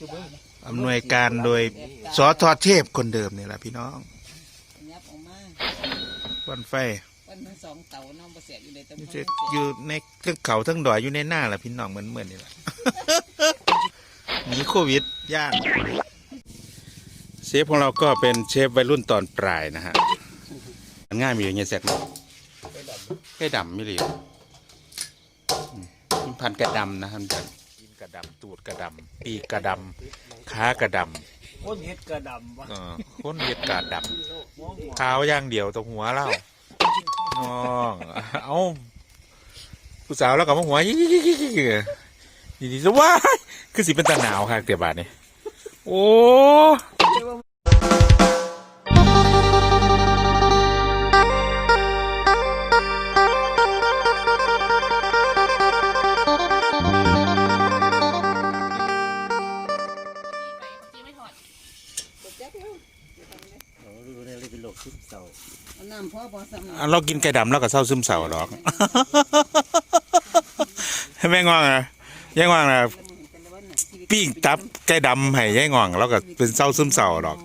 จุบึ้งอำนวยการโดยสอทอเทพคนเดิมนี่แหละพี่น้องยับออกมาวันไฟวันทั้งสองเต่าน้องประเสียอยู่ในตะอยู่อยู่ในเทือกเขาเทั้งดอยอยู่ในหน้าแหละพี่น้องเหมือนเหมือนนี่แหละหนีโควิดยากเชฟของเราก็เป็นเชฟวัยรุ่นตอนปลายนะฮะมันง่ายมีอย่างเงี้ยแซกเนาะแค่ดำไม่เลยอืมมันพันกระดำนะท่านผู้ชมกินก ระดำตูดกระดำปีกกระดำขากระดำคนเฮ็ดกระดำวะเออคนเห็ดกาดดับขาวอย่างเดียวตรงหัวเล่าน้องเอาผู้สาวแล้วก็มาหัวยี่ยี่ยี่ยี่ยี่ดีๆสว้ายคือสิเป็นตาหนาวค่ะเตียบาทนี่โอ้ น้ำพ่อพอสำอะเรากินไก่ดำแล้วก็เศร้าซึมเศร้าหรอก ให้แม่งว่างนะแย่งว่างนะปิ้งตับไก่ดำให้แย่งว่างแล้วก็เป็นเศร้าซึมเศร้าหรอก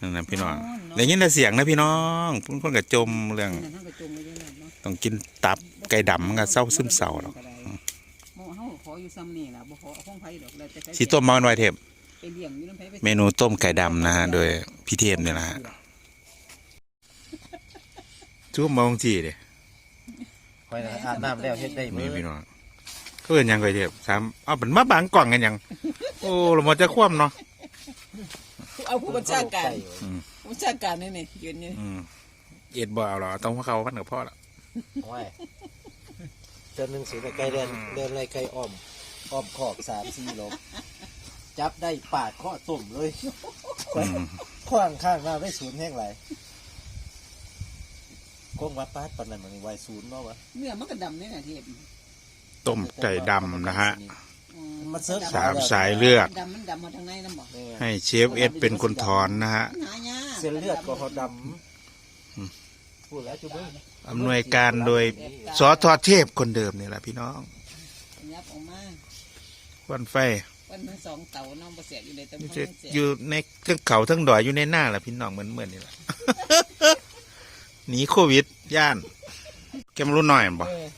นั่นนะพี่น้องได้ยินแต่เสียงนะพี่น้องเพิ่นคนก็จมเรื่องทั้งกระจงไปเยอะเลยเนาะต้องกินตับไก่ดำมันก็เศร้าซึมเศร้าหรอกหม้อเฮาขออยู่ซ้ำนี่ล่ะบ่ขอเอาของไผดอกแล้วแต่ใครสีต้มมาหน่อยเทพ ไปเลี้ยงอยู่น้ำไผไปเมนูต้มไก่ดำนะฮะ โดยพี่เทพเนี่ยนะฮะ จุ่มมองจีเด้คอยอาบน้ำแล้วเฮ็ดได้มีมื้อพี่น้องเขาเอินหยังไงเทพสามเอาเป็นมาบางกล่องกันหยัง โอ้เรามาจะคว่ำเนาะเอาผู้บัญชาการอืมผู้บัญชาการนี่นี่ยืนนี่อืมเอ็ดบ่เอาหรอต้องเขาพันกับพ่อละโอ้ยเจนหนึ่งสีไก่เดินเดินไรไก่อ้อมอ้อมขอบสามสี่ลบจับได้ปาดข้อตุ่มเลยอืมขว้างข้างหน้าได้ศูนย์แห้งไร กงว่าปาดปานนั้นมันไวศูนย์เนาะวะเนื้อมันก็ดำนี่น่ะเทพต้มไก่ดำนะฮะอืมันเสิร์ฟสามสายเลือด ดำมันดำมาทางในน้ำบ่นี่ไงให้เชฟเอ็ดเป็นคนถอนนะฮะมันหายากเส้นเลือดก็เขาดอืมำพูดแล้วจุบึ้งอำนวยการโดยสอทอเทพคนเดิมนี่แหละพี่น้องยับออกมาวันไฟวันทั้งสองเต่าน้องประเสียอยู่ในตะอยู่อยู่ในเทือกเขาเทั้งดอยอยู่ในหน้าแหละพี่น้องเหมือนเหมือนนี่แหละ หนีโควิด ย่าน แกมรู้หน่อยบ่เออ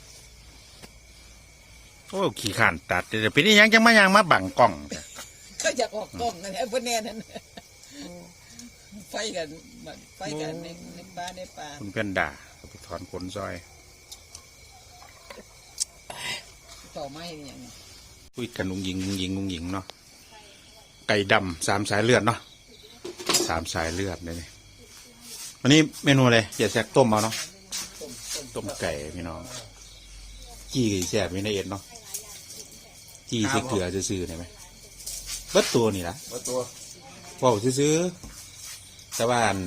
โอ้ขี่ขานตัดเดี๋ยวปีนี้ยังจังมายังมาบังกล้องก็อยากออกกล้องนั่นแหละพวกแน่นั่นน่ะไฟกันบัดไฟกันในในป่าในป่าคุณเพื่อนด่าไปถอนขนซอย ต่อไม้นี่อย่างนี้คุยกันลุงยิงลุงยิงลุงยิงเนาะไก่ดำสามสายเลือดเนาะสามสายเลือดเลยนี่ วันนี้เมนูอะไรอย่าแซกต้มเอาเนาะต้มไก่พี่น้องจี้แซ่บมีในเอ็ดเนาะจี้ใส่เกลือซื่อๆได้ไหมเบิดตัวนี่ละมาตัวเว้าซื้อๆแต่ว่าอัน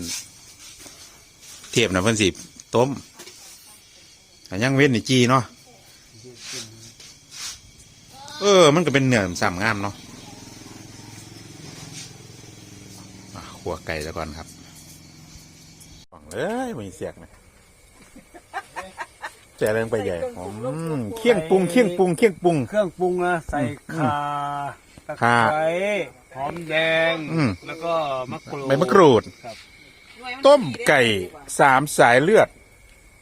เทียบนะเพิ่นสิต้มแต่ยังเว้นนี่จี้เนาะเออ มันก็เป็นเนื้อสามงามเนาะอะขัวไก่แล้วก่อนครับฟัง เลยมีเสียกนะแจ่เรงไปใหญ่อืมเคี่ยงปรุงเคี่ยงปรุงเคี่ยงปรุง เครื่องปรุงนะใส่ข่าตะไคข่าร้หอมแดง อืม แล้วก็มะกรูดใบมะกรูด ครับต้มไก่สามสายเลือด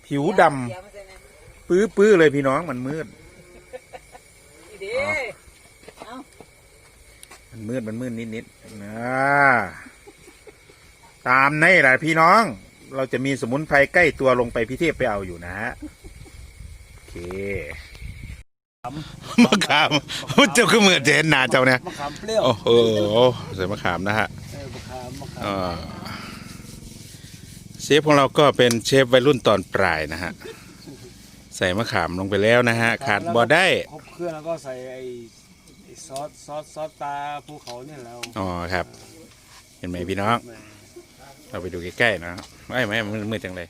ผิวดำปื้อปื้อๆเลยพี่น้องมันมืดดีมันมืดมันมืดนิดนิดๆนะตามในแหละพี่น้อง เราจะมีสมุนไพรใกล้ตัวลงไปพี่เทพไปเอาอยู่นะฮะโอเคมะขามเจ้าคือมือเจนหนาเจ้าเนี่ยมะขามเปรี้ยวโอ้โหใส่มะขามนะฮะเออมะขามมะขามอ่าเชฟของเราก็เป็นเชฟวัยรุ่นตอนปลายนะฮะใส่มะขามลงไปแล้วนะฮะ ขาดบ่ได้ครบเครื่องแล้วก็ใส่ไอ้ไอ้ซอสซอสซอสตาภูเขาเนี่ยแล้วอ๋อครับ เห็นไหมพี่น้อง เราไปดูใกล้ๆนะไม่ไม่มือมือจังเลย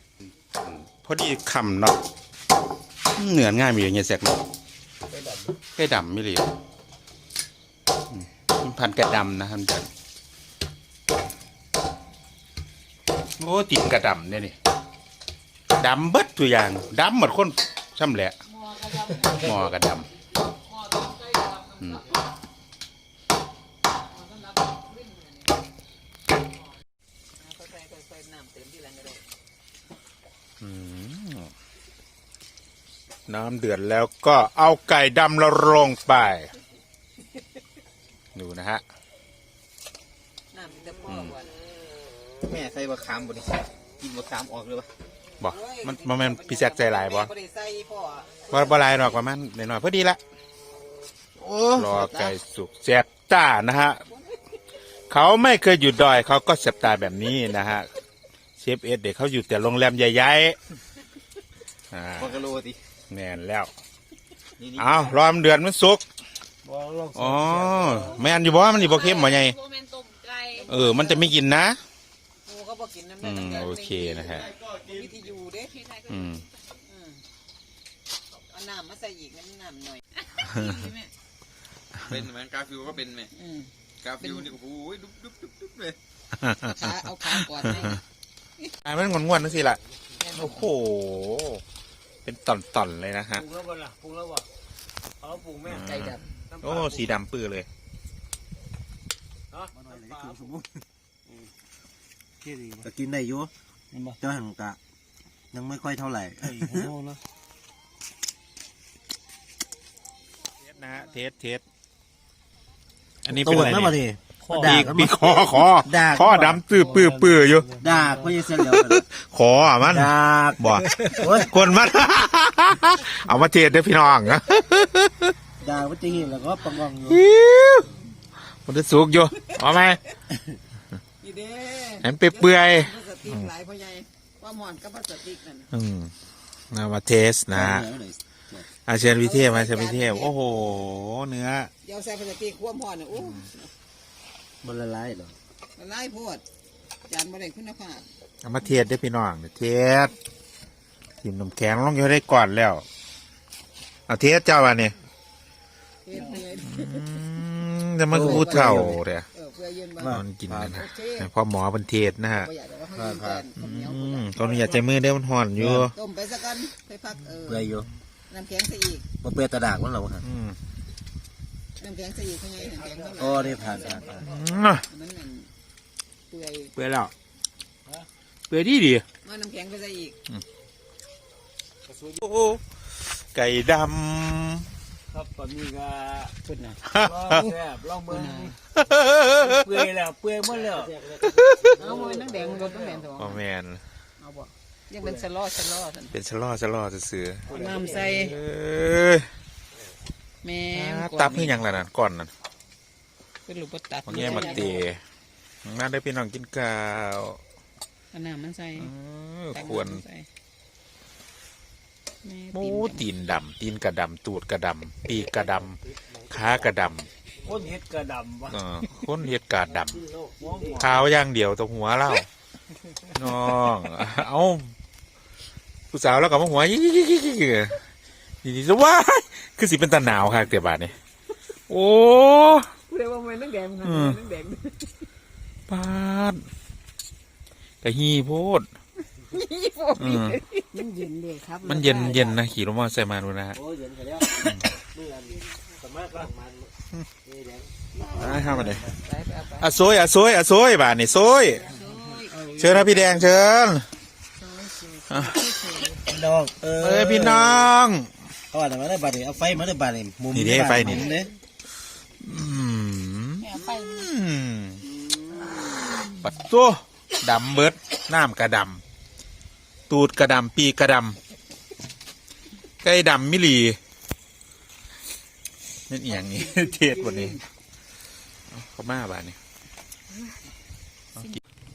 พอดีคำเนาะเหนือนง่ายมีอย่างเงี้ยแสกเนาะไก่ดำไม่เลยอืมมันพันธุ์ไก่ดำนะท่านผู้ชมโอ้ติดกระดำเนี่ยนี่ดำเบิดตัวอย่างดำหมดคนช่ำแหละหมอกระดำอืม ค่อยๆค่อยๆน้ำเต็มที่หลังก็ได้อืมน้ำเดือดแล้วก็เอาไก่ดำเราลงไป ดูนะฮะ น้ำมันจะพอก่อนแม่ใส่บะขามบ่ดิกินบะขามออกเลยปะบอกมันมันมันพี่แซกใจหลายบ่บ่ได้ใส่พ่อว่าบ่หลายหรอกประมาณหน่อยๆพอดีละโอ้รอไก่สุกแซ่บต้านะฮะ เขาไม่เคยหยุดดอยเขาก็แซ่บตาแบบนี้นะฮะ เชฟเอ็ดเด็กเขาอยู่แต่โรงแรมใหญ่ๆอ่าปกะโลติแน่นแล้วนี่นี่เอารอมนเดือนมันสุกบ่ลองอ๋อแม่นอยู่บ่มันอยู่บ่เค็มบ่ไงโมเมนต้มไก่เออ มันจะไม่กินนะหมูก็บ่กินน้ำอืนั่นมน้ำโอเคนะฮะ วิธีอยู่เด้พี่ชายก็อืมอืมเอาน้ำมาใส่อีกน้ำน้ำหน่อย ดีแม่เป็นเหมือนกาฟิวก็เป็นไหมอืมกาฟิวนี่โอ้โหดุ๊บดุ๊บดุ๊บดุ๊บเลยขาเอาขาก่อนให้ อ่ามันงวนๆนั่นสิล่ะ โอ้โห เป็นต่อนๆเลยนะฮะปรุงแล้วบ่ล่ะปรุงแล้วบ่เอาปรุงแม่ไก่ดโอ้ สีดำปื้อเลย เนาะปลาปรุงที่ดีก็กินได้อยู่มันบ่เจ้าหันกะ ยังไม่ค่อยเท่าไหร่ ไอ้โง่เนาะเทสนะฮะ เทสเทสอันนี้ตัเป็นวอะไรไม่มาเนี่ยดิ ข้อด่าปีกกันปีมากคอคอด่า คอดำตื้อปื้อปื้ออยู่ ด่าก็ยังเสียแล้วกันขออะมันด่าบ่โอ้ยคนมัน เอามาเทสเด้อพี่น้องนะด่าว่าจะเห็นแล้วก็ปังกองอยู่มันจะสุกอยู่เอาไหมำอีเด้เห็นเปื่อยพลาสติกหลายพ่อใหญ่ว่าหมอนกับพลาสติกนั่นๆอืมเอามาเทสนะฮะอาเชิญวิเทพมาเชิญวิเทพโอ้โห เนื้อ เดี๋ยวใส่พลาสติกควมหอนน่ะโอ้ มันละลายเหรอละลายโพดจานบ่ได้คุณภาพเอามาเทสได้อพี่น้องเทสทีมน้ำแข็งลงอยู่ได้ก่อนแล้วเอาเทสเจ้าวันนี้เฮ็ดเพื่ออืมแต่มันก็พูดเท่าเด้อเออเพื่อยืนบ่มันกินกันนะโอเคให้พ่อหมอเป็นเทสนะฮะบ่อยากแต่ว่าเขายืนกันข้าวเหนียวอืมตอนนี้อยากใจมือเด้อมันห่อนอยู่ต้มไปสักกันไปพักเออเปื่อยอยู่น้ำแข็งใส่อีกบ่เปื่อยตะดากมันเหรอวะอืม น้ำแข็งใส่อีกเท่าไงน้ำแข็งเท่าไหร่โอ้นี่ผ่านผ่านผ่านอะมันนั่นเปื่อยเปื่อยแล้วเปื่อยดีดีมาน้ำแข็งไปใส่อีกโอ้โหไก่ดครับตอนนี้ก็ขึ้นนะลองแซ่บลองเบิ่งำเปื่อยแล้วเปื่อยหมดแล้วเอาไว้น้ำแดงรถน้ำแดงตัวโอ้แมนเอาบ่ยังเป็นสลอสลอท่านเป็นชะลอชะลอจะซื้อเอาน้ำใส่เอ้ยแม่ม ตับให้ยังล่ะนั่นก่อนนั่นเป็นลูกบดตับของแง่มักเตมาได้พี่น้องกินข้าวเอาน้ำมันใส่เออตักควรน้ำมันใส่แม่หมูตีนตีนดำตีนกระดำตูดกระดำปีกกระดำขากระดคนเฮ็ดกระดำวะำเออคนเฮ็ดกาดดหัวหมอำขาวอย่างเดียวตรงหัวเล่าน้องเอาผู้สาวแล้วก็มาหัวยี่ยี่ยี่ยี่ยี่นี่จะว่าคือสิเป็นตาหนาวค่ะเตียบาทนี่ โอ้พูดได้ว่ามันน้ำแดงค่ะอืมน้ำแดงปาดกะฮีโพดอืมมันเย็นเลยครับ มันเย็นเย็นนะขี่รถมอเตอร์ไซค์มาดูนะฮะโอ้ยเย็นไปแล้วเมื่ออันสมัครร่างมันนี่แดงได้เข้ามาเลยไปไปเอาไปอะโซยอะโซยอะโซยบาทนี่โซยเชิญนะพี่แดงเชิญดอกเอเอ้ยพี่น้องเอาอะไรมาได้บัดนี่เอาไฟมาได้บัดนี่มุมนี่เด้ไฟนี่ มุมเด้ อืม เอาไป อืม ปัดตัวดำเบิดน้ำกระดำ ตูดกระดำ ปีกระดำไก่ดำมิลีนี่เอียงนี่เทศวันนี้เขามาบ้านนี่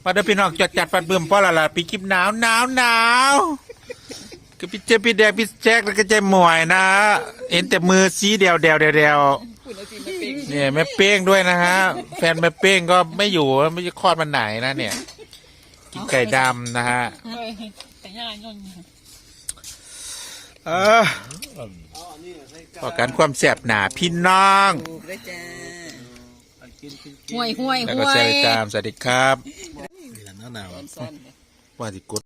ปัดเด้อพี่น้องจัดจัดปัดเบิ่มป้อละละปีกิบหนาวหนาวหนาวก็พี่เจพี่แดงพี่แจ็คแล้วก็ใจหมวยนะเห็นแต่มือสีเดียวเดียวเดียว เดียวพูดแล้วสิมันเป็นเนี่ยแม่เป้งด้วยนะฮะ แฟนแม่เป้งก็ไม่อยู่ไม่รู้จะคลอดมันไหนนะเนี่ย กินไก่ดำนะฮะแต่ย่างยนเออขอการความแสบหนาพี่น้องถูกเลยจ้ากินกินห่วยห่วยแล้วห่ก็วแชยร์ตามสวัสดีครับหนาวหนาวซ้อนๆว่าสิกด